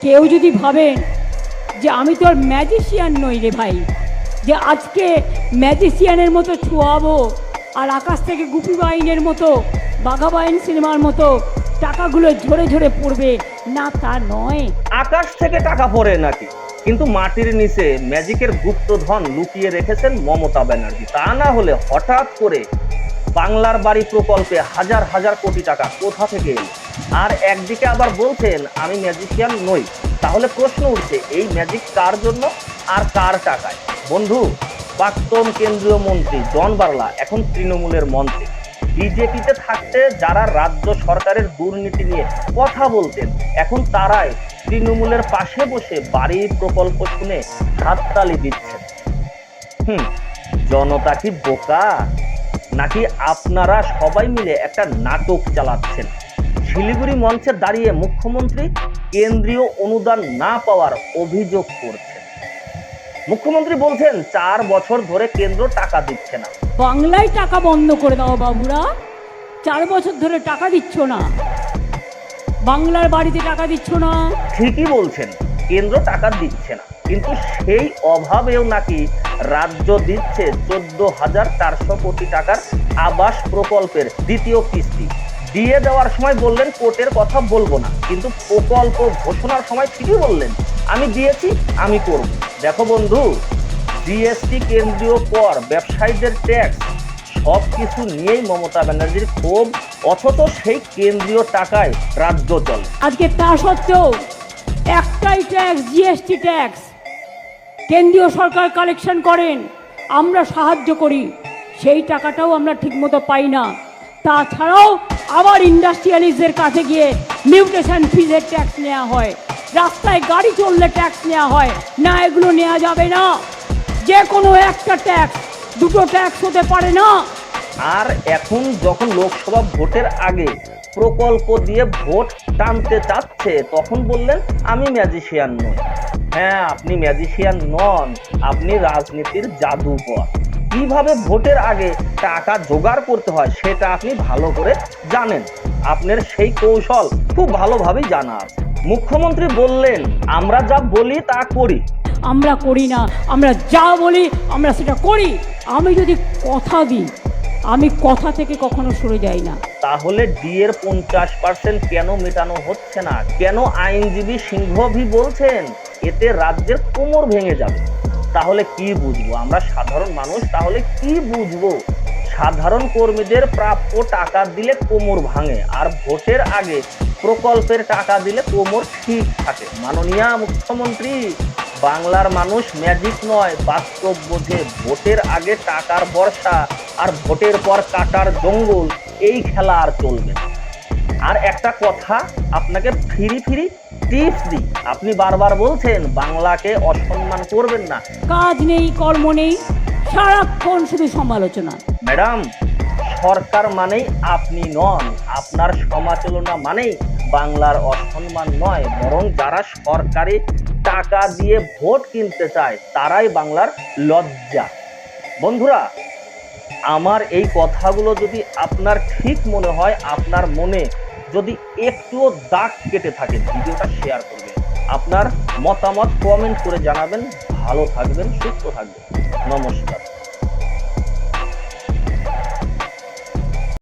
কেউ যদি ভাবেন যে আমি তো আর ম্যাজিশিয়ান নই রে ভাই, যে আজকে ম্যাজিশিয়ানের মতো ছোঁয়াবো আর আকাশ থেকে গুপি বাইনের মতো, বাঘা বাইন সিনেমার মতো টাকাগুলো ঝরে ঝরে পড়বে, না তা নয়। আকাশ থেকে টাকা পড়ে নাকি? কিন্তু মাটির নিচে ম্যাজিকের গুপ্তধন লুকিয়ে রেখেছেন মমতা ব্যানার্জি। তা না হলে হঠাৎ করে বাংলার বাড়ি প্রকল্পে হাজার হাজার কোটি টাকা কোথা থেকে এলো? আর একদিকে আবার বলছেন, আমি ম্যাজিশিয়ান নই। তাহলে প্রশ্ন উঠছে, এই ম্যাজিক কার জন্য আর কার টাকায়? বন্ধু, প্রাক্তন কেন্দ্রীয় মন্ত্রী জন বার্লা, এখন তৃণমূলের মন্ত্রী। বিজেপিতে থাকতে যারা রাজ্য সরকারের দুর্নীতি নিয়ে কথা বলতেন, এখন তারাই তৃণমূলের পাশে বসে বাড়ি প্রকল্প শুনে হাততালি দিচ্ছেন। হুম, জনতা কি বোকা? নাকি আপনারা সবাই মিলে একটা নাটক চালাচ্ছেন? শিলিগুড়ি মঞ্চে দাঁড়িয়ে মুখ্যমন্ত্রী কেন্দ্রীয় অনুদান না পাওয়ার অভিযোগ করছেন। মুখ্যমন্ত্রী বলছেন চার বছর ধরে কেন্দ্র টাকা দিচ্ছে না। বাংলায় টাকা বন্ধ করে দাও বাবুরা। চার বছর ধরে টাকা দিচ্ছ না। বাংলার বাড়িতে টাকা দিচ্ছ না। ঠিকই বলছেন কেন্দ্র টাকা দিচ্ছে না। কিন্তু সেই অভাবেও নাকি রাজ্য দিচ্ছে চোদ্দ হাজার চারশো কোটি টাকার আবাস প্রকল্পের দ্বিতীয় কিস্তি। দিয়ে দেওয়ার সময় বললেন, কোর্টের কথা বলব না। কিন্তু প্রকল্প ঘোষণার সময় ঠিকই বললেন, আমি দিয়েছি, আমি করব। দেখো বন্ধু, জিএসটি কেন্দ্রীয় কর, ব্যবসায়ীদের ট্যাক্স সব কিছু নিয়েই মমতা ব্যানার্জির ক্ষোভ, অথচ সেই কেন্দ্রীয় টাকায় রাজ্য চলে। আজকে তা সত্ত্বেও একটাই ট্যাক্স, জিএসটি ট্যাক্স। কেন্দ্রীয় সরকার কালেকশন করেন, আমরা সাহায্য করি, সেই টাকাটাও আমরা ঠিকমতো পাই না। তাছাড়াও আবার ইন্ডাস্ট্রিয়ালিস্টদের কাছে গিয়ে মিউটেশন ফিজের ট্যাক্স নেওয়া হয়। রাস্তায় গাড়ি চললে ট্যাক্স নেওয়া হয়। না, এগুলো নেওয়া যাবে না। যে কোনো একটা ট্যাক্স দুটো ট্যাক্স হতে পারে না। আর এখন যখন লোকসভা ভোটের আগে প্রকল্প দিয়ে ভোট টানতে চাচ্ছে, তখন বললেন, আমি ম্যাজিশিয়ান নই। হ্যাঁ আপনি ম্যাজিশিয়ান নন। আপনি রাজনীতির জাদুকর। কীভাবে ভোটের আগে টাকা জোগাড় করতে হয় সেটা আপনি ভালো করে জানেন। আপনার সেই কৌশল খুব ভালোভাবেই জানা আছে। মুখ্যমন্ত্রী বললেন আমরা যা বলি তা করি। আমরা করি না। আমরা যা বলি আমরা সেটা করি। আমি যদি কথা দিই আমি কথা থেকে কখনো সরে যাই না। তাহলে ডি এর পঞ্চাশ পার্সেন্ট কেন মেটানো হচ্ছে না? কেন আইনজীবী সিংহভি বলছেন এতে রাজ্যের কোমর ভেঙে যাবে। তাহলে কি বুঝব? আমরা সাধারণ মানুষ, তাহলে কি বুঝব? সাধারণ কর্মীদের প্রাপ্য টাকা দিলে কোমর ভাঙে আর ভোটের আগে প্রকল্পের টাকা দিলে কোমর ঠিক থাকে। মাননীয় মুখ্যমন্ত্রী, বাংলার মানুষ ম্যাজিক নয়, বাস্তব বোঝে ভোটের আগে টাকার বর্ষা আর ভোটের পর কাটার জঙ্গল, এই খেলা আর চলবে না। আর একটা কথা আপনাকে ফিরি ফিরি টিপস দিই। আপনি বারবার বলছেন বাংলাকে অসম্মান করবেন না। কাজ নেই কর্ম নেই সারাক্ষণ শুধু সমালোচনা। ম্যাডাম সরকার মানেই আপনি নন আপনার সমালোচনা মানেই বাংলার অসম্মান নয় বরং যারা সরকারি টাকা দিয়ে ভোট কিনতে চায় তারাই বাংলার লজ্জা। বন্ধুরা আমার এই কথাগুলো যদি আপনার ঠিক মনে হয় আপনার মনে যদি একটুও দাগ কেটে থাকে, ভিডিওটা শেয়ার করবেন। আপনার মতামত কমেন্ট করে জানাবেন। ভালো থাকবেন, সুস্থ থাকবেন। নমস্কার।